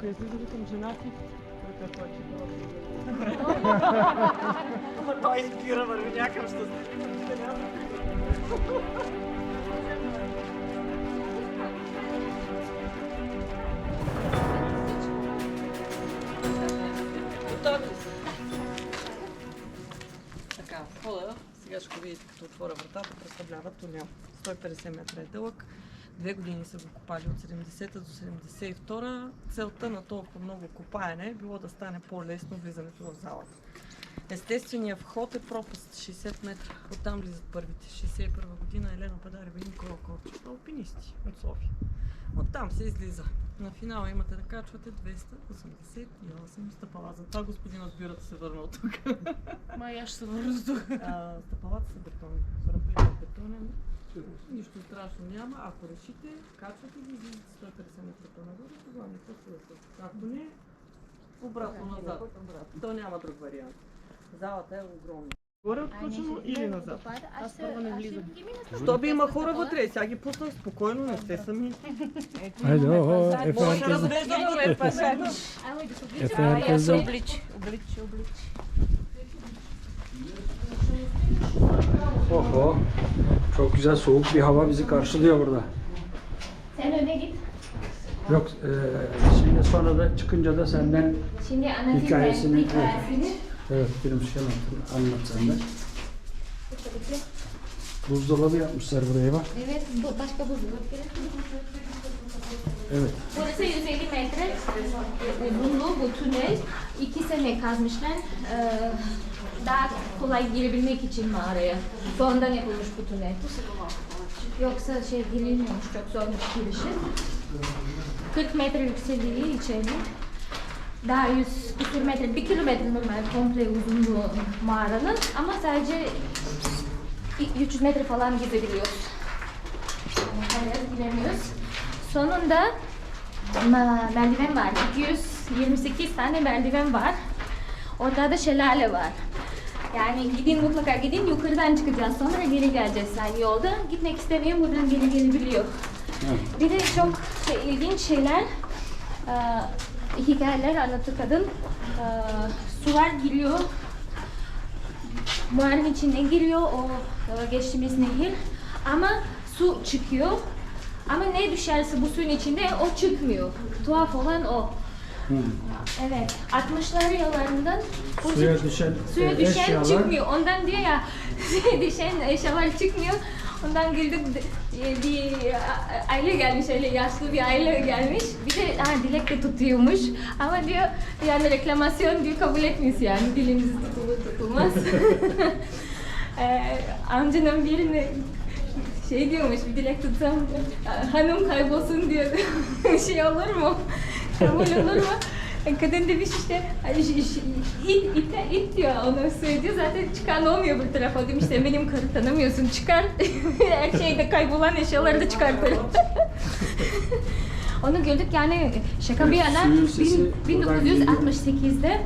Тук излиза, викам жена ти. Той той, че той избира върви някакъв ще Готови са? Така, входа, сега ще го видите като отворя вратата, представлява тунел. 150 метра е дълъг. Две години са го копали от 70-та до 72-та. Целта на толкова много копаене е било да стане по-лесно влизането в залата. Естественият вход е пропаст 60 метра. Оттам влизат първите. 61 година Елена Падарева и Никола Корчев. Алпинисти от София. Оттам се излиза. На финала имате да качвате 288 стъпала. Затова господин от бюрото се върна от тук. Май аз ще се върна тук. А, Стъпалата са бетонни. Върха е бетонен. Нищо страшно няма. Ако решите, качвате ги, излизате 150 метра по-нагоре, тогава не пътувате. Ако не, обратно назад. То няма друг вариант. Залата е огромна. Горе отключено или назад? Аз първо не влизам. Що би има хора вътре? Сега ги пуснах спокойно, не сте сами. O o Efe Може да herkes разглеждаме Efe herkes Облич, облич, облич. Çok güzel soğuk bir hava bizi karşılıyor burada. Sen öne git. Yok e, şimdi sonra da çıkınca da senden Şimdi anlatayım Hikayesini, ben evet. hikayesini. evet bir şey anlat, anlat sen de. Buzdolabı yapmışlar buraya bak. Evet, bu başka buzdolabı. Evet. Burası 150 metre uzunluğu bu tünel. İki sene kazmışlar. Ee, daha kolay girebilmek için mağaraya. Sonradan yapılmış bu tünel. Yoksa şey girilmiyormuş, çok zormuş girişi. 40 metre yüksekliği içeri. Daha 100 küsur metre, 1 kilometre normal komple uzunluğu mağaranın ama sadece 300 metre falan gidebiliyoruz. Yani giremiyoruz. Sonunda merdiven var. 228 tane merdiven var. Ortada şelale var. Yani gidin mutlaka gidin yukarıdan çıkacağız sonra geri geleceğiz yani yolda. Gitmek istemeyen buradan geri gelebiliyor. Evet. Bir de çok şey, ilginç şeyler, e, hikayeler anlatı kadın. E, sular giriyor, mağaranın içine giriyor o e, geçtiğimiz nehir. Ama su çıkıyor. Ama ne düşerse bu suyun içinde o çıkmıyor. Tuhaf olan o. Hı. Evet. 60'lar yıllarından bu Suya düşen, suya e, düşen eşyalar- çıkmıyor. Ondan diyor ya suya düşen eşyalar çıkmıyor. Ondan güldük e, bir aile gelmiş öyle yaşlı bir aile gelmiş. Bir de ha, dilek de tutuyormuş. Ama diyor yani reklamasyon diyor kabul etmiş yani dilimiz tutulur tutulmaz. ee, amcanın birine şey diyormuş bir dilek tutsam hanım kaybolsun diyor. şey olur mu? Kabul olur mu? Kadın demiş işte "Ay, ş- ş- it, it, it diyor onu söylüyor zaten çıkan olmuyor bu tarafa demiş sen benim karı tanımıyorsun çıkar her şeyde kaybolan eşyaları da çıkartır. onu gördük yani şaka bir yana suyun sesi bin- buradan 1968'de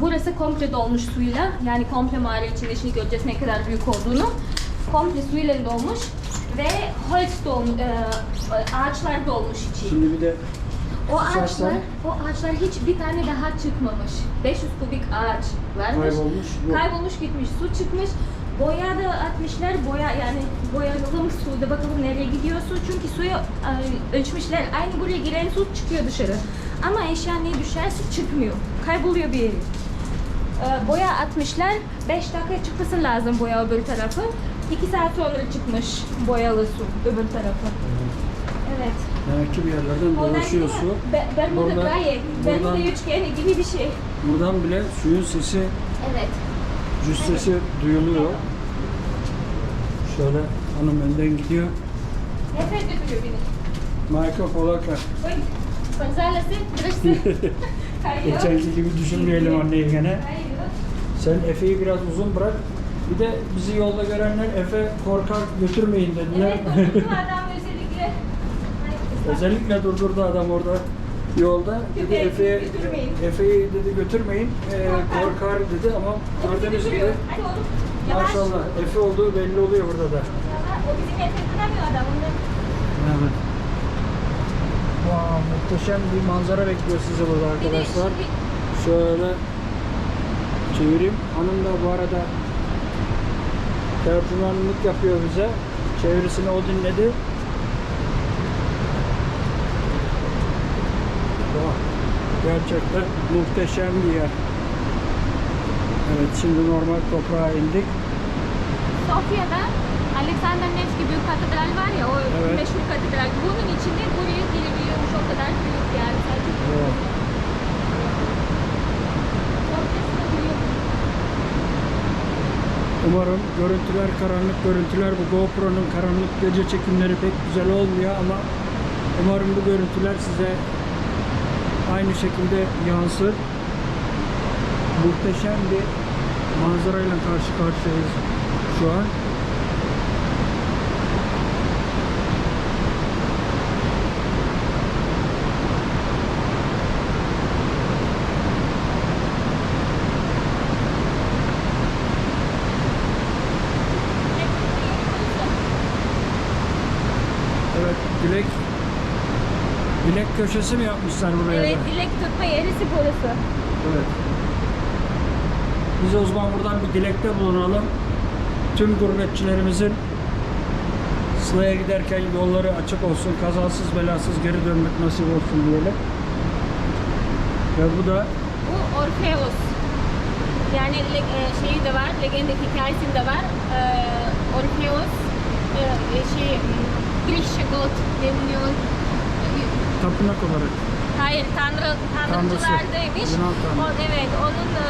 burası komple dolmuş suyla yani komple mağara içinde şimdi göreceğiz ne kadar büyük olduğunu komple suyla dolmuş ve holz dolmuş, ağaçlar dolmuş içi. Şimdi bir de O ağaçlar, o ağaçlar hiç bir tane daha çıkmamış. 500 kubik ağaç varmış. Kaybolmuş, yok. Kaybolmuş gitmiş, su çıkmış. Boya da atmışlar, boya yani boyayalım suda bakalım nereye gidiyor su. Çünkü suyu e, ölçmüşler, aynı buraya giren su çıkıyor dışarı. Ama eşya ne düşerse çıkmıyor, kayboluyor bir yeri. E, boya atmışlar, 5 dakika çıkması lazım boya öbür tarafı. 2 saat sonra çıkmış boyalı su öbür tarafı. Evet. demek ki bir yerlerden dolaşıyor su. Be- Bermuda Burada- Gaye, Bermuda buradan- üçgeni gibi bir şey. Buradan bile suyun sesi, Evet. cüz sesi duyuluyor. Şöyle hanım önden gidiyor. Nefret götürüyor beni. Marka Polaka. Geçenki gibi düşünmeyelim anneyi gene. Sen Efe'yi biraz uzun bırak. Bir de bizi yolda görenler Efe korkar götürmeyin dediler. Evet, adam Özellikle durdurdu adam orada yolda. Dedi Efe'ye. Efe'yi dedi götürmeyin. Ee, korkar dedi ama gördüğünüz gibi maşallah Efe olduğu belli oluyor burada da. O bizi nefret edemiyor adam. Evet. Wow, muhteşem bir manzara bekliyor sizi burada arkadaşlar. Şöyle çevireyim. Hanım da bu arada tercümanlık yapıyor bize. Çevirisini o dinledi. Gerçekten muhteşem bir yer. Evet şimdi normal toprağa indik. Sofya'da Alexander Nevski Büyük Katedral var ya o Evet. meşhur katedral. Bunun içinde buraya girebiliyormuş o kadar büyük yani. Sadece Evet. Umarım görüntüler karanlık görüntüler bu GoPro'nun karanlık gece çekimleri pek güzel olmuyor ama umarım bu görüntüler size aynı şekilde yansır. Muhteşem bir manzarayla karşı karşıyayız şu an. Evet, dilek dilek köşesi mi yapmışlar buraya Evet da? dilek tutma yerisi burası. Evet. Biz o zaman buradan bir dilekte bulunalım. Tüm gurbetçilerimizin Sıla'ya giderken yolları açık olsun, kazasız belasız geri dönmek nasip olsun diyelim. Ve bu da Bu Orpheus. Yani le- e, şeyi de var, legenda hikayesinde var. Ee, Orpheus e, şey m, Grişe god deniliyor. Tapınak olarak. Hayır, tanrı, tanrıcılardaymış. Yunan tanrı. O, evet, onun e,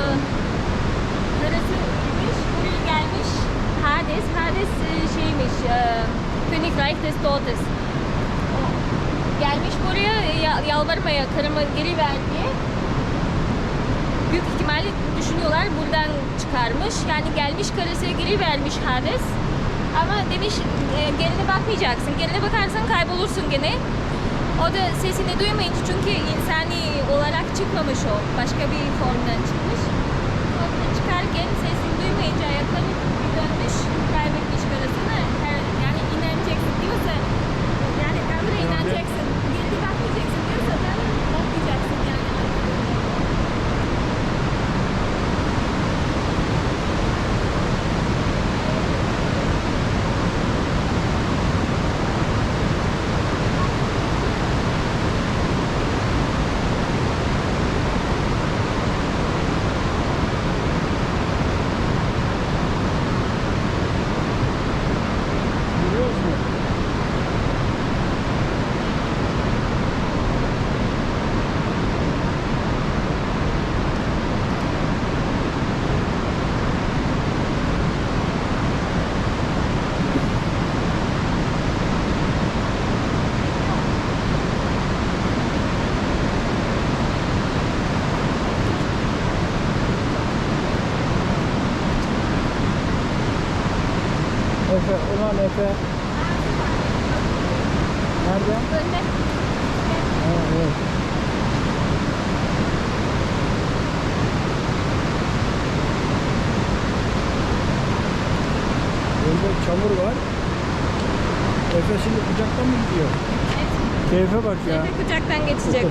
karısıymış, buraya gelmiş. Hades, Hades e, şeymiş, e, Königreich des Todes. Gelmiş buraya ya- yalvarmaya, karımı geri ver diye. Büyük ihtimalle düşünüyorlar buradan çıkarmış. Yani gelmiş karısıya geri vermiş Hades. Ama demiş e, gerine bakmayacaksın. Gerine bakarsan kaybolursun gene. O da sesini duymayınca çünkü insani olarak çıkmamış o. Başka bir formdan çıkmış. O da çıkarken sesini duymayınca ayakları bir dönmüş. Kaybetmiş karısını. Yani inaneceksin diyorsa yani Tanrı'ya Yani- inanacaksın. Gerine bakmayacaksın diyorsa da bakmayacaksın yani. Görüyoruz mu? Efe, ulan Efe. Nerede? Önde Ha, evet. Önde çamur var. Efe şimdi kucaktan mı gidiyor? Evet. Keyfe bak ya. Efe kucaktan geçecek.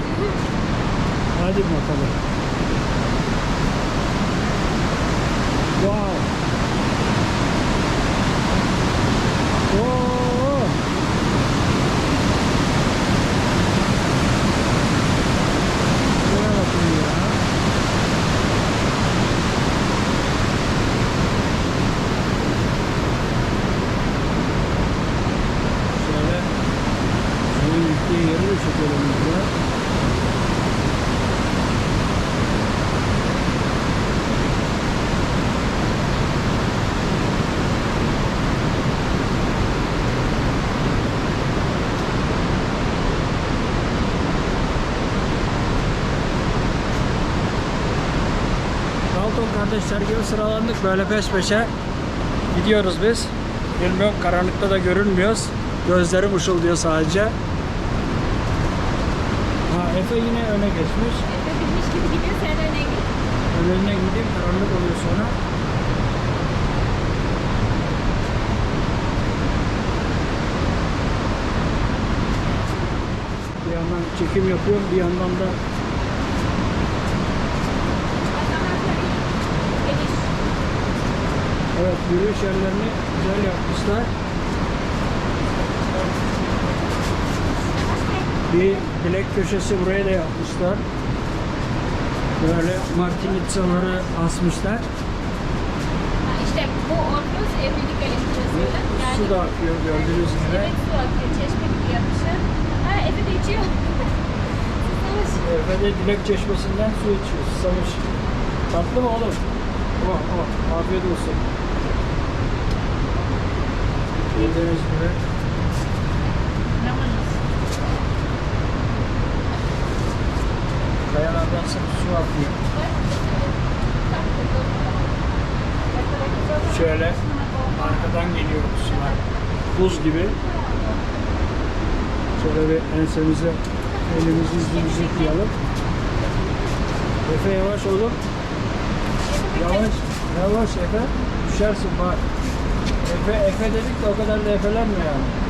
Hadi bakalım. Wow. Oo. Şuraya bakın ya. Şöyle suyun gittiği yeri de çekelim burada. Dalton kardeşler gibi sıralandık böyle peş peşe gidiyoruz biz. Bilmiyorum karanlıkta da görünmüyoruz. Gözlerim ışıldıyor sadece. Ha Efe yine öne geçmiş. Efe bilmiş gibi gidiyor sen öne git. Önüne gideyim karanlık oluyor sonra. Bir yandan çekim yapıyorum bir yandan da evet yürüyüş yerlerini güzel yapmışlar. Bir bilek köşesi buraya da yapmışlar. Böyle martinitsaları asmışlar. İşte bu Orkus evlilik elektrisiyle. Su da akıyor gördüğünüz gibi. Evet su akıyor. Çeşme gibi yapmışlar. Ha Efe de içiyor. Susamış. Efe de dilek çeşmesinden su içiyor. Susamış. Tatlı mı oğlum? Oh oh. Afiyet olsun. Gördüğünüz gibi. Kayalardan sırf su akıyor. Şöyle arkadan geliyor sular. Buz gibi. Şöyle bir ensemize elimizi yüzümüzü yıkayalım. Efe yavaş oğlum. Yavaş, yavaş Efe. Düşersin bak. Efe, Efe dedik de o kadar da efelenme yani.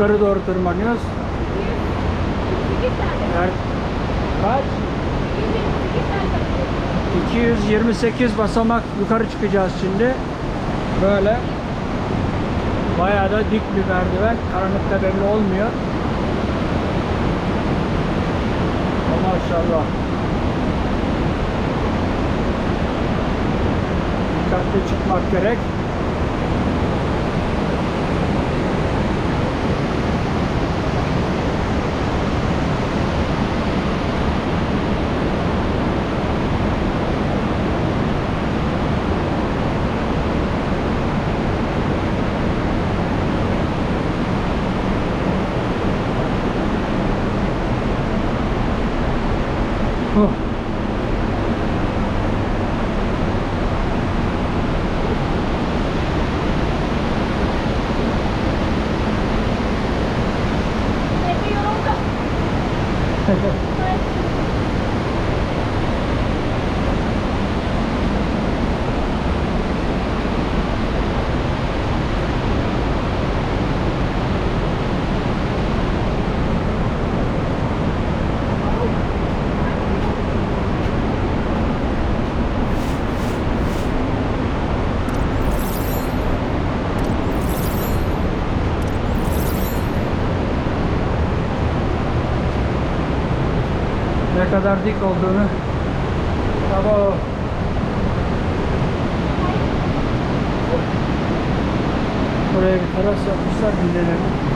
Yukarı doğru tırmanıyoruz. 128 tane. Yer... Kaç? 128 tane. 228 basamak yukarı çıkacağız şimdi. Böyle. Bayağı da dik bir merdiven. Karanlıkta belli olmuyor. Oh, Maşallah. Dikkatli çıkmak gerek. Oh. Efe yoruldu. Ne kadar dik olduğunu. Bravo. Buraya bir teras yapmışlar dinlenelim.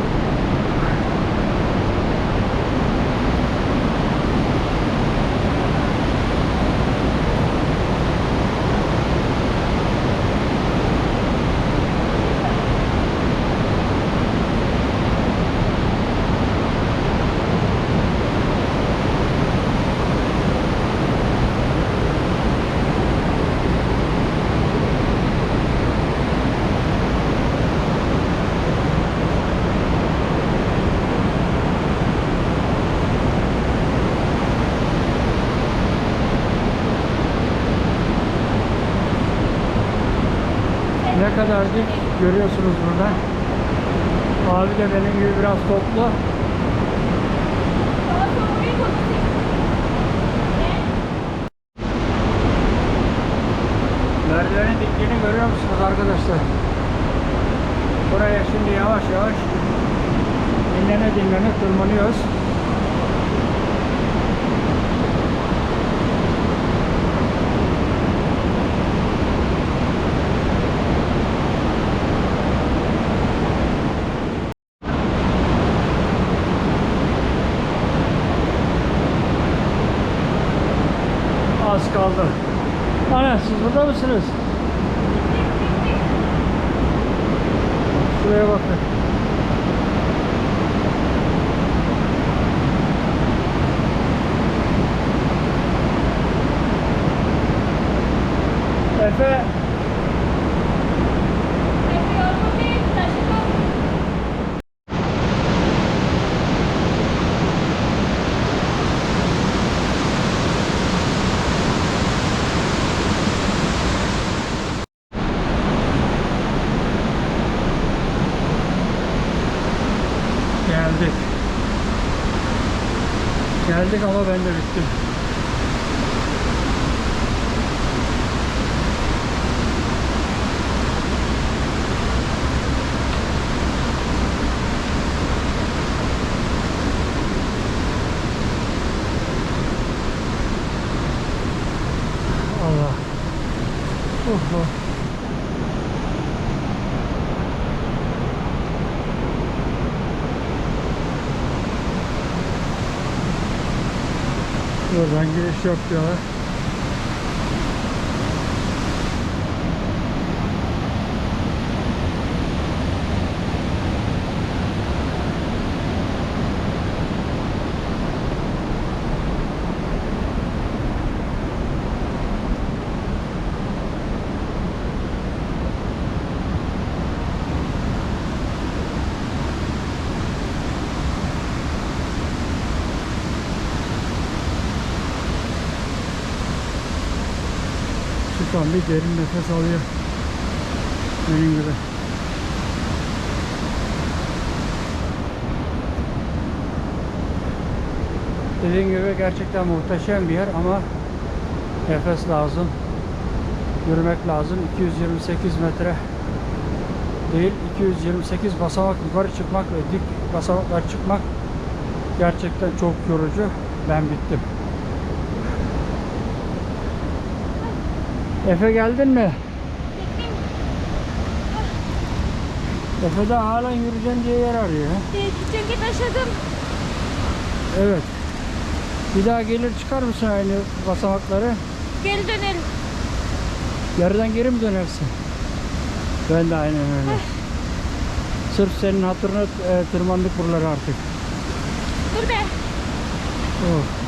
Ne kadar dik görüyorsunuz burada. Abi de benim gibi biraz toplu. Daha sonra oraya koyacağız. Merdivenin dikliğini görüyor musunuz arkadaşlar? Buraya şimdi yavaş yavaş dinlene dinlene tırmanıyoruz. Kaldı. Ana siz burada mısınız? Şuraya bakın. Efe Peki yorgun değil, taşıdım. geldik. Geldik ama ben de bittim. Allah. Oh, oh. Buradan giriş yok diyorlar. Çıkan bir derin nefes alıyor. Benim gibi. Dediğim gibi gerçekten muhteşem bir yer ama nefes lazım. Yürümek lazım. 228 metre değil 228 basamak yukarı çıkmak ve dik basamaklar çıkmak gerçekten çok yorucu. Ben bittim. Efe geldin mi? Efe de hala yürüyeceğim diye yer arıyor. ha? Çünkü taşıdım. Evet. Bir daha gelir çıkar mısın aynı basamakları? Geri dönelim. Yarıdan geri mi dönersin? Ben de aynen öyle. Sırf senin hatırına e, tırmandık buraları artık. Dur be. Oh.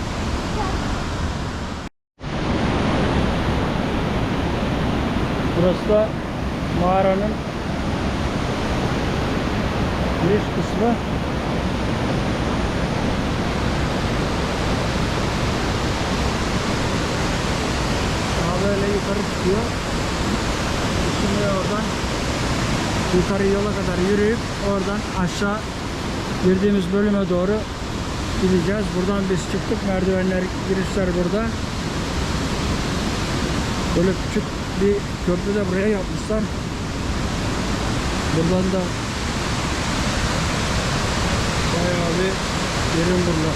Burası da mağaranın giriş kısmı. Daha böyle yukarı çıkıyor. Şimdi oradan yukarı yola kadar yürüyüp oradan aşağı girdiğimiz bölüme doğru gideceğiz. Buradan biz çıktık. Merdivenler, girişler burada. Böyle küçük bir köprü de buraya yapmışlar. Buradan da bayağı bir yerin burada.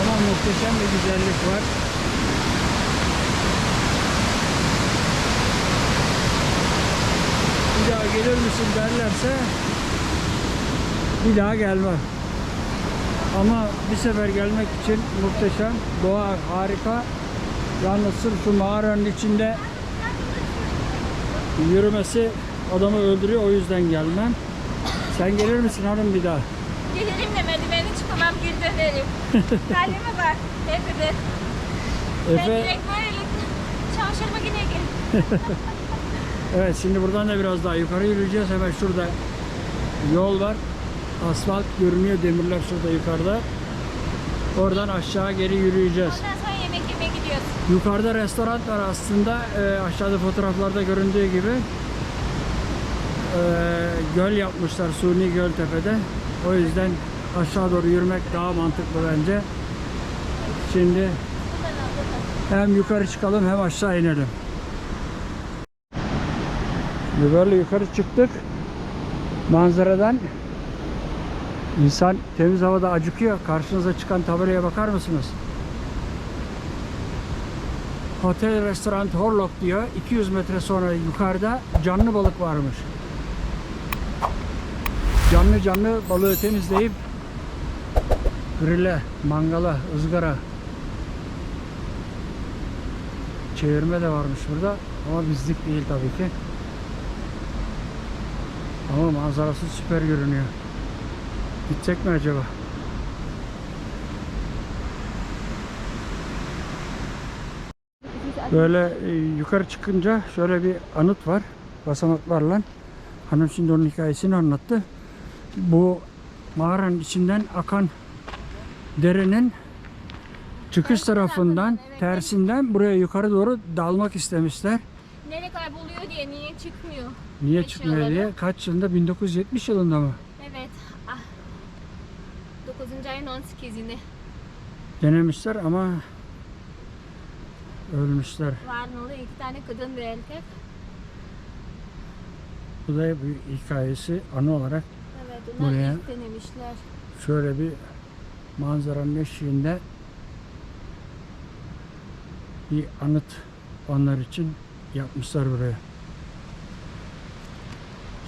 Ama muhteşem bir güzellik var. Bir daha gelir misin derlerse bir daha gelmem. Ama bir sefer gelmek için muhteşem, doğa harika. Yalnız sırf şu mağaranın içinde yürümesi adamı öldürüyor o yüzden gelmem. Sen gelir misin hanım bir daha? Gelirim de merdiveni çıkamam geri dönerim. Halime bak. Ben Efe, direkt böyle çamaşır makineye gelin. evet şimdi buradan da biraz daha yukarı yürüyeceğiz. Hemen şurada yol var. Asfalt görünüyor demirler şurada yukarıda. Oradan aşağı geri yürüyeceğiz. Ondan sonra yemek yemeye gidiyoruz. Yukarıda restoran var aslında. Ee, aşağıda fotoğraflarda göründüğü gibi. Ee, göl yapmışlar suni göl tepede. O yüzden aşağı doğru yürümek daha mantıklı bence. Şimdi hem yukarı çıkalım hem aşağı inelim. Şimdi böyle yukarı çıktık. Manzaradan insan temiz havada acıkıyor. Karşınıza çıkan tabelaya bakar mısınız? Hotel Restoran Horlok diyor. 200 metre sonra yukarıda canlı balık varmış. Canlı canlı balığı temizleyip grille, mangala, ızgara Çevirme de varmış burada ama bizlik değil tabii ki. Ama manzarası süper görünüyor. Gidecek mi acaba? Böyle e, yukarı çıkınca şöyle bir anıt var basamaklarla. Hanım şimdi onun hikayesini anlattı. Bu mağaranın içinden akan derenin çıkış Tersi tarafından, evet. tersinden buraya yukarı doğru dalmak istemişler. Nereye kayboluyor diye niye çıkmıyor? Niye Geç çıkmıyor yolları. diye. Kaç yılında? 1970 yılında mı? Evet. Ah. 9. ayın 18'inde Denemişler ama ölmüşler. Varnalı iki tane kadın bir erkek. Bu da bir hikayesi anı olarak Evet Buraya- ilk denemişler. şöyle bir manzaranın eşiğinde bir anıt onlar için yapmışlar buraya.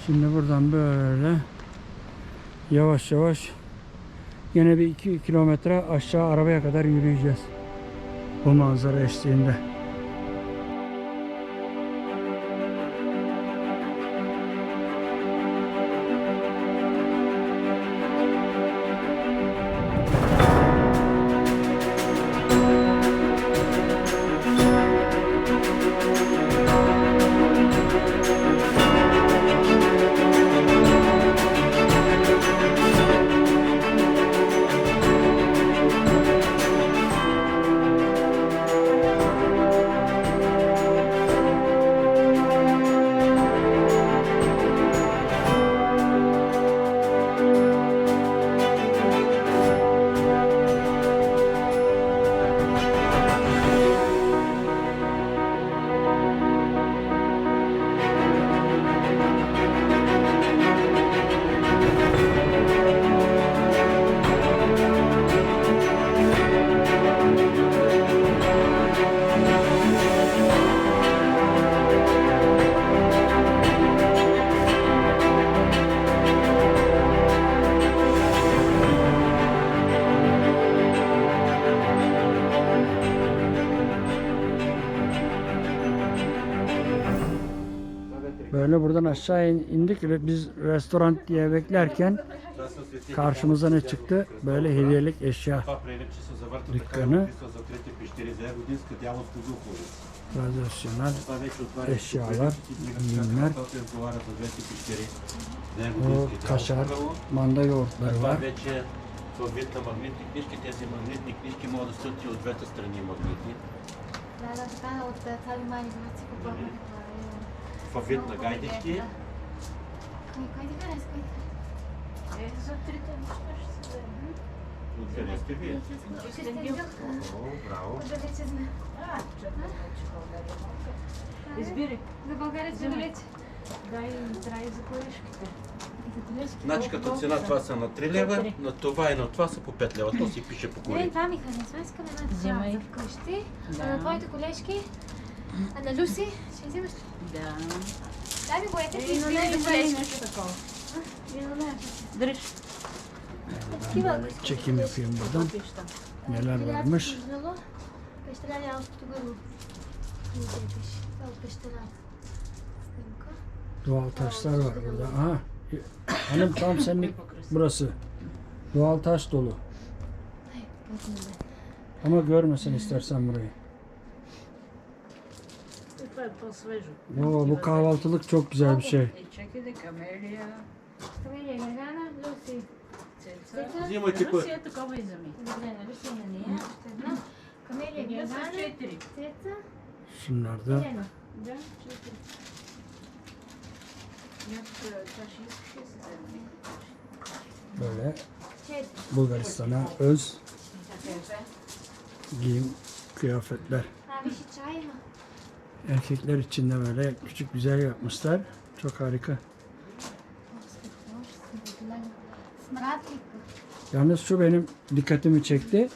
Şimdi buradan böyle yavaş yavaş yine bir iki kilometre aşağı arabaya kadar yürüyeceğiz. Bu manzara eşliğinde. aşağı in- indik. ve Biz restoran diye beklerken karşımıza ne çıktı? Böyle hediyelik eşya. Това прилича се завърта Дикана. така, са за трите пещери за Ягодинска дяволско духово. Tradisyonel Това вече отваря Eşyalar, ürünler. Защото отговаря за двете пещери за O Ягодински kaşar, дяволско manda yoğurtları Това var. вече във вид на магнитни книжки. Тези магнитни книжки могат да стоят и от двете страни магнитни. Да, да, така от тази манипулация попълна. в вид на гайдички. Откъде сте вие? Браво. Избери. За България ще долете. Дай здраве за колешките. Значи като цена това са на 3 лева, на това и на това са по 5 лева. То си пише по коли. Не, това ми харесва. Искам една за вкъщи. На твоите колешки? Ana Lucy, ¿sí me Da. Dami poete ti izleyelim Dırış. Çekim yapayım buradan. Neler varmış? Doğal taşlar var burada. Ha. Hanım tam senlik burası. Doğal taş dolu. Ama görmesin istersen burayı. Oo, bu kahvaltılık çok güzel bir şey. Е, чакай да камелия. Камелия Гергана, Люси. Цеца. Взимайте път. Люси е такова и вземи. Добре, на Люси на нея. Още една. Камелия Ние са Гергана. четири. Цеца. Şunlar da Елена. Да, четири. Някаква чаши искаш ли да се вземе? böyle Четири. Bulgaristan'a öz giyim kıyafetler. А, виж и чай има. Erkekler için de böyle küçük güzel yapmışlar. Çok harika. Yalnız şu benim dikkatimi çekti.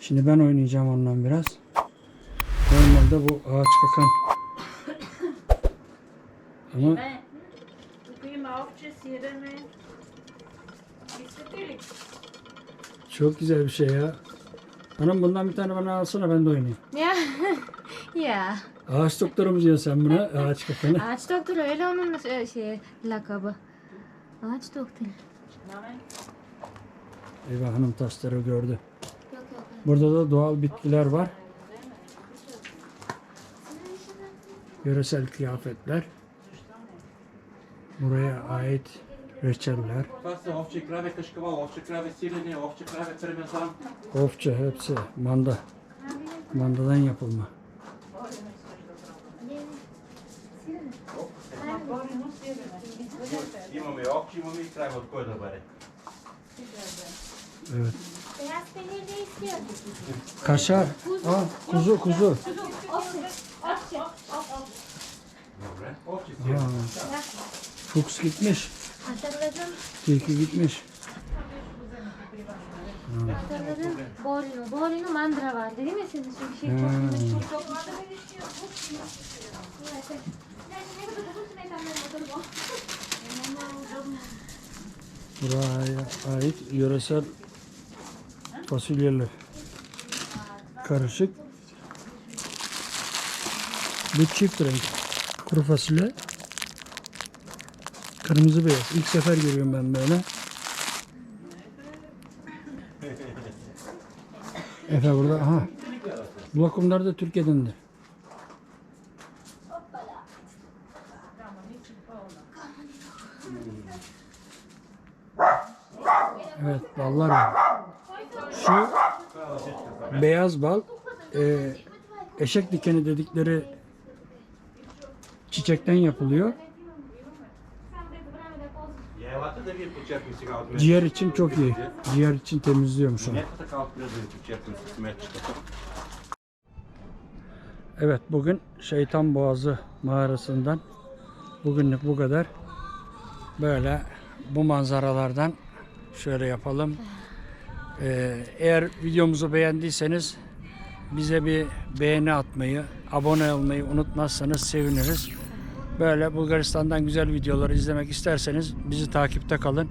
Şimdi ben oynayacağım ondan biraz. Normalde bu ağaç kakan. Ama çok güzel bir şey ya. Hanım bundan bir tane bana alsana ben de oynayayım. Ya. ya. Ağaç doktoru mu diyorsun sen buna? Ağaç kafanı. Ağaç doktoru öyle onun e, şey lakabı. Ağaç doktoru. Eyvah hanım taşları gördü. Burada da doğal bitkiler var. Yöresel kıyafetler. Buraya ait reçeller. Ofça hepsi manda. Mandadan yapılma. Имаме овче, имаме и краве от кой да бъде. Evet. Beyaz peynir ne istiyor? Kaşar. Aa, kuzu kuzu. Okçu. Okçu. Добре. Овче Ya. сирене. Fuchs gitmiş. Hatırladım. Tilki gitmiş. Hatırladım. Borino. Borino mandıra vardı değil mi senin? Çünkü şey çok Hmm. çok çok çok Evet. Buraya ait yöresel fasulyeler. Karışık. Bu çift renk. Kuru fasulye. Kırmızı beyaz. İlk sefer görüyorum ben böyle. Efe burada. Aha. Bu lokumlar da Türkiye'dendir. Evet ballar var. Şu beyaz bal e, eşek dikeni dedikleri çiçekten yapılıyor. Ciğer için çok iyi. Ciğer için temizliyormuş onu. Evet bugün Şeytan Boğazı mağarasından bugünlük bu kadar. Böyle bu manzaralardan şöyle yapalım. Ee, eğer videomuzu beğendiyseniz bize bir beğeni atmayı, abone olmayı unutmazsanız seviniriz. Böyle Bulgaristan'dan güzel videoları izlemek isterseniz bizi takipte kalın.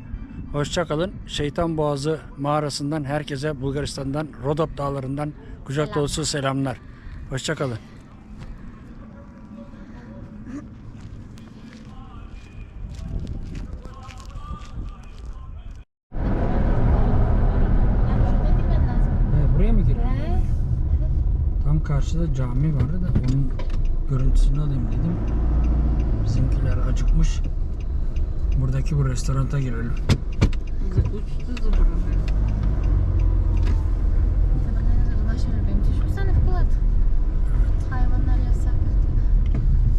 Hoşça kalın. Şeytan Boğazı mağarasından herkese Bulgaristan'dan, Rodop dağlarından kucak dolusu selamlar. Hoşça kalın. karşıda cami vardı da onun görüntüsünü alayım dedim. Bizimkiler acıkmış. Buradaki bu restoranta girelim. Uçtu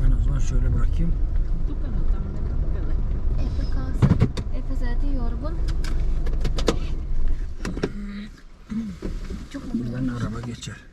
Ben o şöyle bırakayım. Efe kalsın. Efe zaten yorgun. Çok mu? Buradan araba geçer.